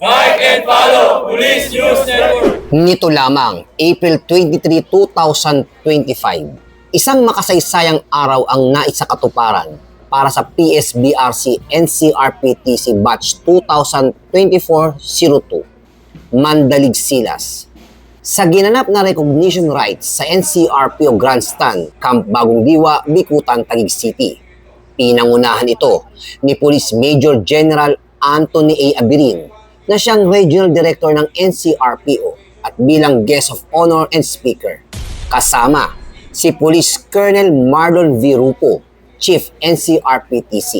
Like and follow Police News Network. Nito lamang, April 23, 2025, isang makasaysayang araw ang naisakatuparan para sa PSBRC NCRPTC Batch 2024-02, Mandalig Silas. Sa ginanap na recognition rights sa NCRPO Grandstand, Camp Bagong Diwa, Bikutan, Taguig City. Pinangunahan ito ni Police Major General Anthony A. Abirin na siyang Regional Director ng NCRPO at bilang Guest of Honor and Speaker. Kasama si Police Colonel Marlon V. Rupo, Chief NCRPTC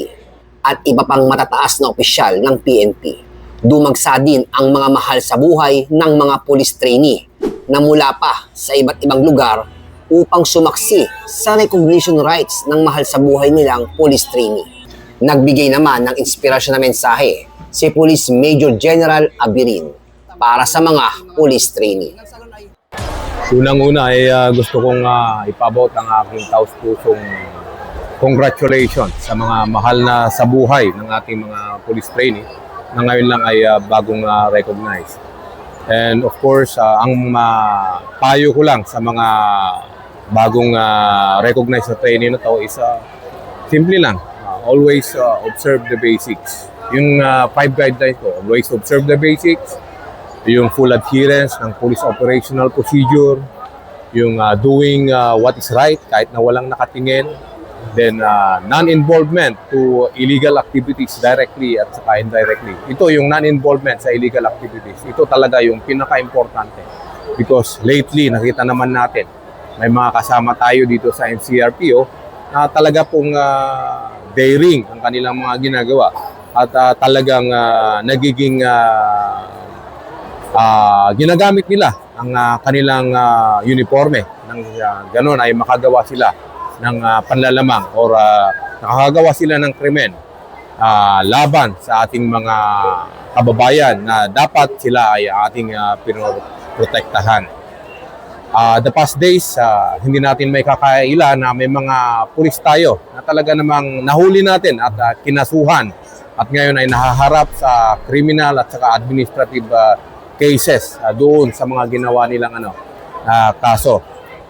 at iba pang matataas na opisyal ng PNP. Dumagsa din ang mga mahal sa buhay ng mga police trainee na mula pa sa iba't ibang lugar upang sumaksi sa recognition rights ng mahal sa buhay nilang police trainee. Nagbigay naman ng inspirasyon na mensahe si Police Major General Abirin para sa mga police trainee. Unang-una ay ah, gusto kong uh, ipabot ang aking taus-pusong congratulations sa mga mahal na sa buhay ng ating mga police trainee na ngayon lang ay ah, bagong ah, recognize. And of course, ah, ang ah, payo ko lang sa mga bagong ah, recognized na trainee na to is ah, simple lang, ah, always ah, observe the basics. Yung ah, five guidelines ko, always observe the basics, yung full adherence ng police operational procedure, yung uh, doing uh, what is right kahit na walang nakatingin, then uh, non-involvement to illegal activities directly at saka indirectly. Ito yung non-involvement sa illegal activities. Ito talaga yung pinaka-importante. Because lately, nakita naman natin, may mga kasama tayo dito sa NCRPO na talaga pong uh, daring ang kanilang mga ginagawa at uh, talagang uh, nagiging uh, ah, ginagamit nila ang ah, kanilang ah, uniforme nang ah, ganun ay makagawa sila ng ah, panlalamang or ah, nakakagawa sila ng krimen ah, laban sa ating mga kababayan na dapat sila ay ating uh, pinoprotektahan. Ah, the past days, ah, hindi natin may kakaila na may mga pulis tayo na talaga namang nahuli natin at ah, kinasuhan at ngayon ay nahaharap sa criminal at saka administrative ah, cases ah, doon sa mga ginawa nilang ano ah, kaso.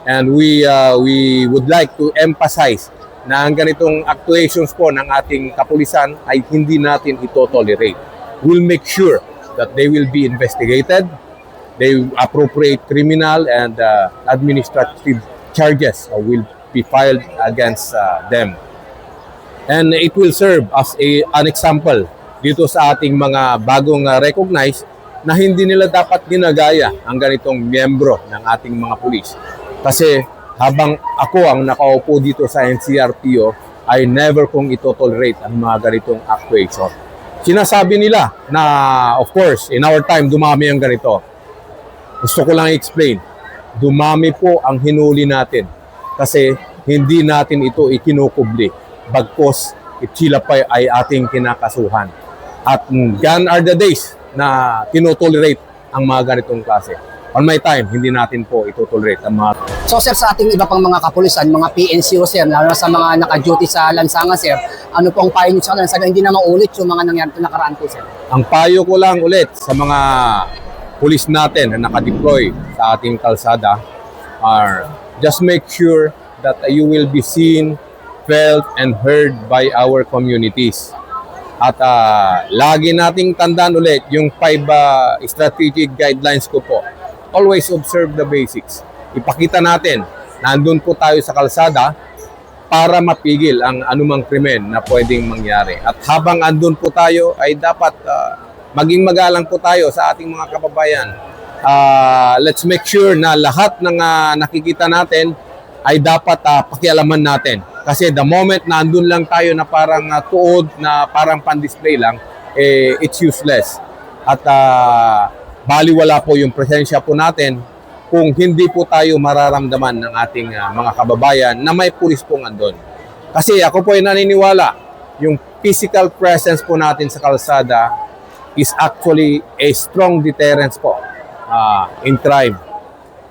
And we ah, we would like to emphasize na ang ganitong actuations po ng ating kapulisan ay hindi natin ito tolerate. We'll make sure that they will be investigated, they appropriate criminal and uh, administrative charges uh, will be filed against uh, them. And it will serve as a, an example dito sa ating mga bagong uh, recognize na hindi nila dapat ginagaya ang ganitong miyembro ng ating mga pulis. Kasi habang ako ang nakaupo dito sa NCRPO, I never kong ito-tolerate ang mga ganitong actuation. Sinasabi nila na, of course, in our time, dumami ang ganito. Gusto ko lang i-explain. Dumami po ang hinuli natin kasi hindi natin ito ikinukubli. Bagkos, sila pa ay ating kinakasuhan. At gone are the days na tinotolerate ang mga ganitong klase. On my time, hindi natin po itotolerate ang mga So sir, sa ating iba pang mga kapulisan, mga PNCO sir, lalo na sa mga naka-duty sa lansangan sir, ano pong payo nyo sa kanila? Sana hindi na maulit yung mga nangyari na nakaraan po sir. Ang payo ko lang ulit sa mga pulis natin na nakadeploy sa ating kalsada are just make sure that you will be seen, felt, and heard by our communities. At ah, lagi nating tandaan ulit yung five ah, strategic guidelines ko po. Always observe the basics. Ipakita natin na andun po tayo sa kalsada para mapigil ang anumang krimen na pwedeng mangyari. At habang andun po tayo ay dapat ah, maging magalang po tayo sa ating mga kababayan. Ah, let's make sure na lahat ng ah, nakikita natin ay dapat ah, pakialaman natin. Kasi the moment na andun lang tayo na parang ah, tuod, na parang pan-display lang, eh, it's useless. At uh, baliwala po yung presensya po natin kung hindi po tayo mararamdaman ng ating ah, mga kababayan na may pulis pong andun. Kasi ako po ay naniniwala, yung physical presence po natin sa kalsada is actually a strong deterrence po ah, in crime.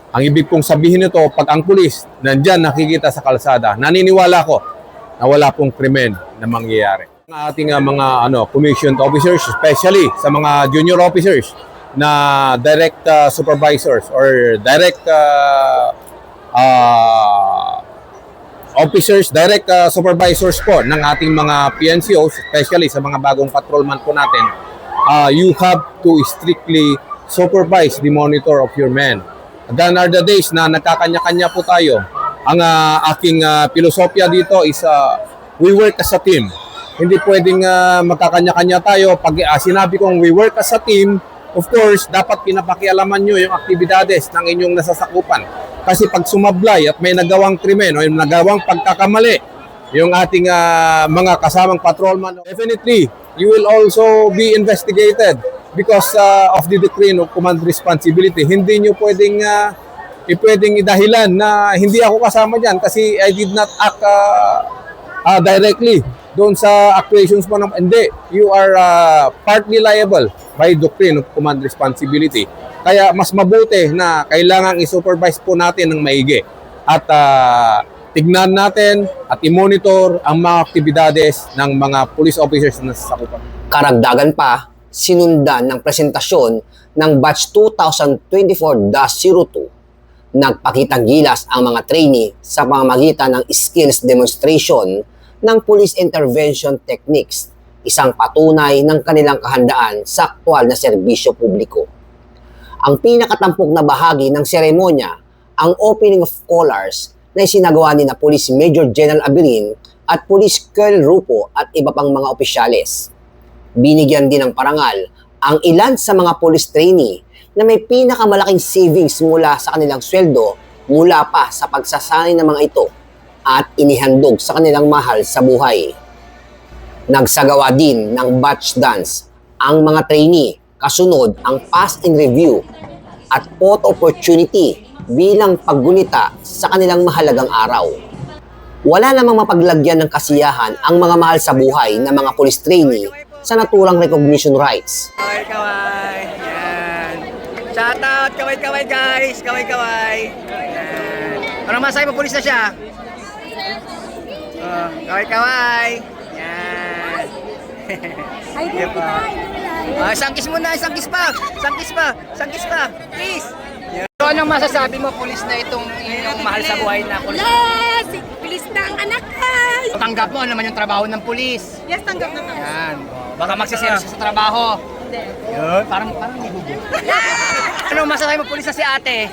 Ang ibig kong sabihin nito, pag ang pulis nandyan nakikita sa kalsada, naniniwala ko na wala pong krimen na mangyayari. Ang ating uh, mga ano commissioned officers, especially sa mga junior officers na direct uh, supervisors or direct uh, uh, officers, direct uh, supervisors po ng ating mga PNCOs, especially sa mga bagong patrolman po natin, uh, you have to strictly supervise the monitor of your men. Gone are the days na nagkakanya-kanya po tayo. Ang uh, aking uh, filosofya dito is uh, we work as a team. Hindi pwedeng uh, magkakanya-kanya tayo. Pag uh, sinabi kong we work as a team, of course, dapat pinapakialaman nyo yung aktibidades ng inyong nasasakupan. Kasi pag sumablay at may nagawang krimen o yung nagawang pagkakamali, yung ating ah, mga kasamang patrolman, definitely, you will also be investigated because ah, of the decree of command responsibility. Hindi nyo pwedeng, uh, pwedeng idahilan na hindi ako kasama dyan kasi I did not act ah, ah, directly doon sa actuations mo ng hindi you are ah, partly liable by doctrine of command responsibility kaya mas mabuti na kailangan i-supervise po natin ng maigi at ah, tignan natin at i-monitor ang mga aktibidades ng mga police officers na nasasakupan. Karagdagan pa, sinundan ng presentasyon ng batch 2024-02. Nagpakitang gilas ang mga trainee sa pamamagitan ng skills demonstration ng police intervention techniques, isang patunay ng kanilang kahandaan sa aktwal na serbisyo publiko. Ang pinakatampok na bahagi ng seremonya, ang opening of colors na isinagawa ni na Police Major General Abirin at Police Colonel Rupo at iba pang mga opisyales. Binigyan din ng parangal ang ilan sa mga police trainee na may pinakamalaking savings mula sa kanilang sweldo mula pa sa pagsasanay ng mga ito at inihandog sa kanilang mahal sa buhay. Nagsagawa din ng batch dance ang mga trainee kasunod ang pass in review at photo opportunity bilang paggunita sa kanilang mahalagang araw. Wala namang mapaglagyan ng kasiyahan ang mga mahal sa buhay na mga police trainee sa naturang recognition rights. Kaway, kaway. Yan. Shout out, kaway, kaway guys. Kaway, kaway. Yan. Ano masabi mo, pulis na siya? Oh, kaway, kaway. Yan. Ay, di ba? Ah, isang kiss muna, isang kiss pa. Isang kiss pa, isang kiss pa. Kiss. So, anong masasabi mo, pulis na itong inyong mahal sa buhay na pulis? Yes! Bilis na ang anak ay! Tanggap mo, ano naman yung trabaho ng pulis? Yes, tanggap naman. Yan. Baka magsiseryoso sa trabaho. Yun, parang parang may gubo. ano masasabi mo pulis na si ate?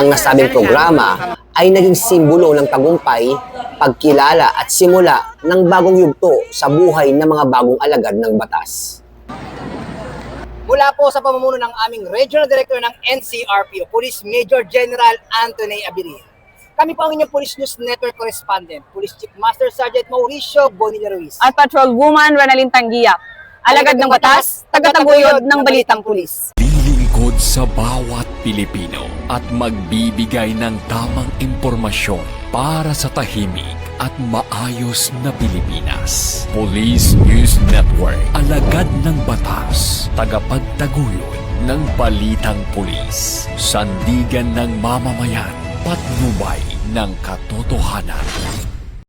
Ang nasabing programa ay naging simbolo ng tagumpay, pagkilala at simula ng bagong yugto sa buhay ng mga bagong alagad ng batas. Mula po sa pamumuno ng aming Regional Director ng NCRPO, Police Major General Anthony Abirin. Kami po ang inyong Police News Network Correspondent, Police Chief Master Sergeant Mauricio Bonilla Ruiz. at Patrol Woman Renalyn Tangiap. Alagad ng batas, tagataguyod ng balitang pulis. Lilingkod sa bawat Pilipino at magbibigay ng tamang impormasyon para sa tahimik at maayos na Pilipinas. Police News Network, alagad ng batas, tagapagtaguyod ng balitang pulis, sandigan ng mamamayan, patnubay ng katotohanan.